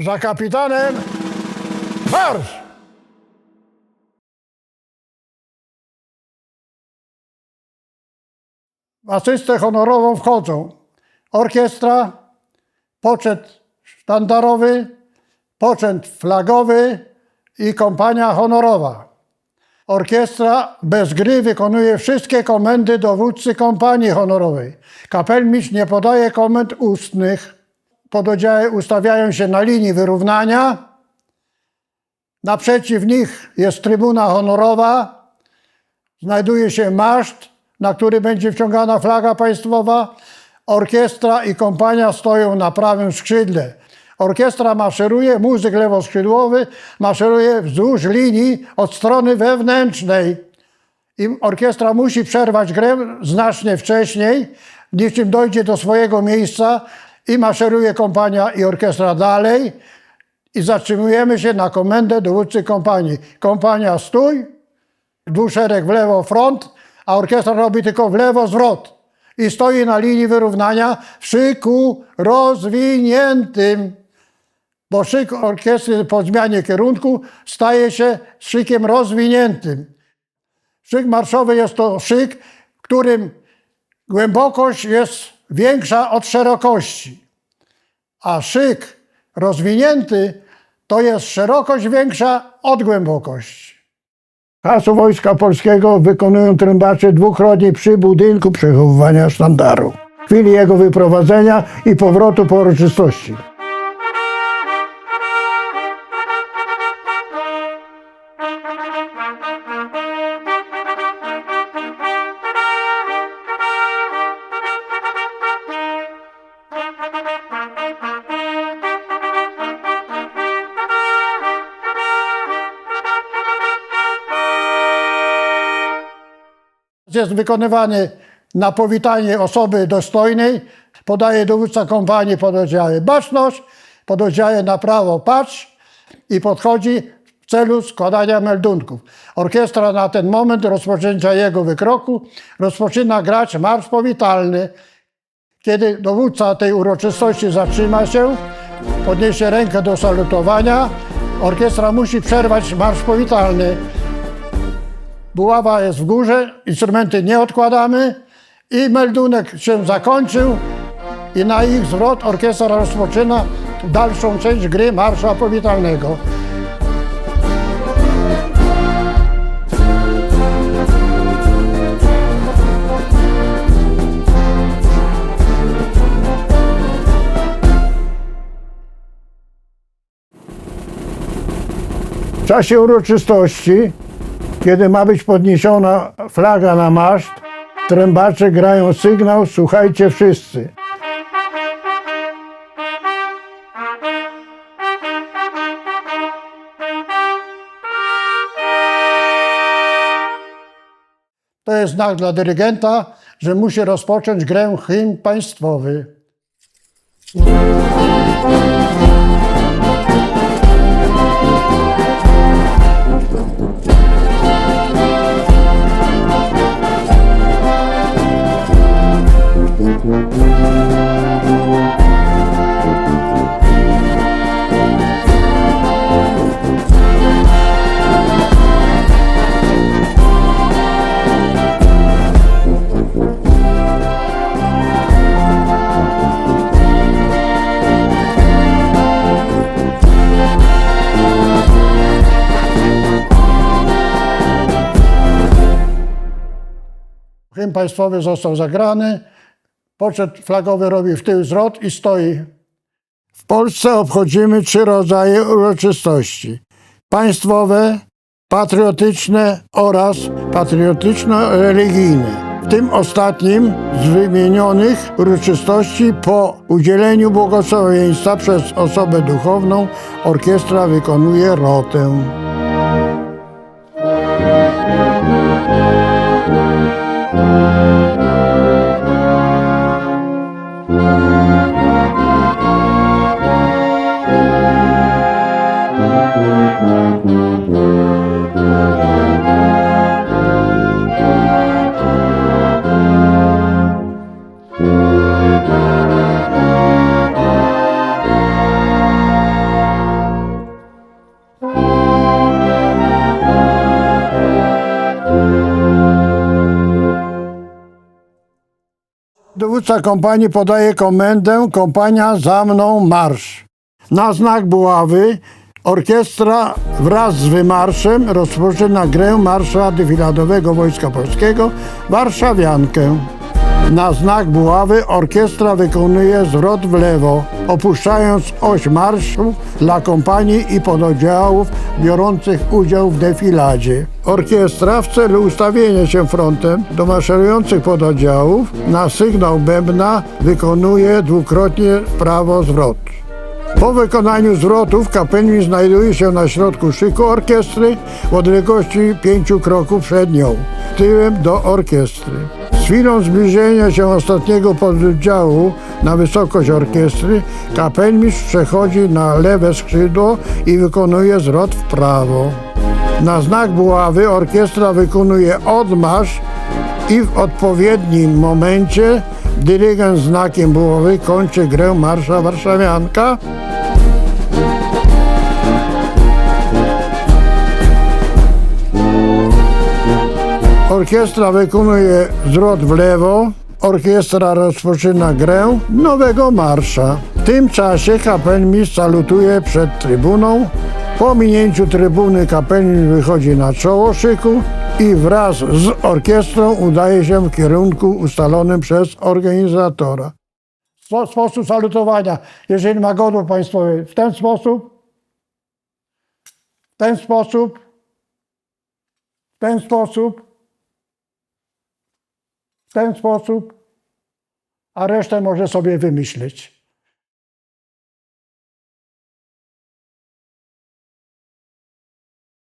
Za kapitanem marsz! W asystę honorową wchodzą orkiestra, poczet sztandarowy, poczet flagowy i kompania honorowa. Orkiestra bez gry wykonuje wszystkie komendy dowódcy kompanii honorowej. Kapelmistrz nie podaje komend ustnych. Pododdziały ustawiają się na linii wyrównania. Naprzeciw nich jest trybuna honorowa. Znajduje się maszt, na który będzie wciągana flaga państwowa. Orkiestra i kompania stoją na prawym skrzydle. Orkiestra maszeruje, muzyk lewoskrzydłowy maszeruje wzdłuż linii od strony wewnętrznej. I orkiestra musi przerwać grę znacznie wcześniej, niczym dojdzie do swojego miejsca i maszeruje kompania i orkiestra dalej. I zatrzymujemy się na komendę dowódcy kompanii. Kompania stój, dwuszereg w lewo front, a orkiestra robi tylko w lewo zwrot. I stoi na linii wyrównania w szyku rozwiniętym. Bo szyk orkiestry po zmianie kierunku staje się szykiem rozwiniętym. Szyk marszowy jest to szyk, w którym głębokość jest większa od szerokości. A szyk rozwinięty to jest szerokość większa od głębokości. Hasło Wojska Polskiego wykonują trębacze dwukrotnie przy budynku przechowywania sztandaru. W chwili jego wyprowadzenia i powrotu po uroczystości. Jest wykonywany na powitanie osoby dostojnej. Podaje dowódca kompanii pododdziały baczność, pododdziały na prawo patrz i podchodzi w celu składania meldunków. Orkiestra na ten moment rozpoczęcia jego wykroku rozpoczyna grać marsz powitalny. Kiedy dowódca tej uroczystości zatrzyma się, podniesie rękę do salutowania, orkiestra musi przerwać marsz powitalny. Buława jest w górze, instrumenty nie odkładamy i meldunek się zakończył i na ich zwrot orkiestra rozpoczyna dalszą część gry marsza powitalnego. W czasie uroczystości kiedy ma być podniesiona flaga na maszt, trębacze grają sygnał Słuchajcie wszyscy. To jest znak dla dyrygenta, że musi rozpocząć grę hymn państwowy. Hymn państwowy został zagrany. Poczet flagowy robi w tył zwrot i stoi. W Polsce obchodzimy trzy rodzaje uroczystości: państwowe, patriotyczne oraz patriotyczno-religijne. W tym ostatnim z wymienionych uroczystości po udzieleniu błogosławieństwa przez osobę duchowną orkiestra wykonuje rotę. Dowódca kompanii podaje komendę, kompania za mną marsz. Na znak buławy orkiestra wraz z wymarszem rozpoczyna grę marsza defiladowego Wojska Polskiego Warszawiankę. Na znak buławy orkiestra wykonuje zwrot w lewo, opuszczając oś marszu dla kompanii i pododdziałów biorących udział w defiladzie. Orkiestra w celu ustawienia się frontem do maszerujących pododdziałów na sygnał bębna wykonuje dwukrotnie prawo zwrot. Po wykonaniu zwrotów kapelnik znajduje się na środku szyku orkiestry w odległości pięciu kroków przed nią, tyłem do orkiestry. Chwilą zbliżenia się ostatniego pododdziału na wysokość orkiestry, kapelmistrz przechodzi na lewe skrzydło i wykonuje zwrot w prawo. Na znak buławy orkiestra wykonuje odmarsz i w odpowiednim momencie dyrygent znakiem buławy kończy grę Marsza Warszawianka. Orkiestra wykonuje zwrot w lewo. Orkiestra rozpoczyna grę nowego marsza. W tym czasie kapelmistrz salutuje przed trybuną. Po minięciu trybuny kapelmistrz wychodzi na czoło szyku i wraz z orkiestrą udaje się w kierunku ustalonym przez organizatora. Spo- Sposób salutowania, jeżeli ma godło państwowe, w ten sposób, w ten sposób, w ten sposób, w ten sposób, a resztę może sobie wymyśleć.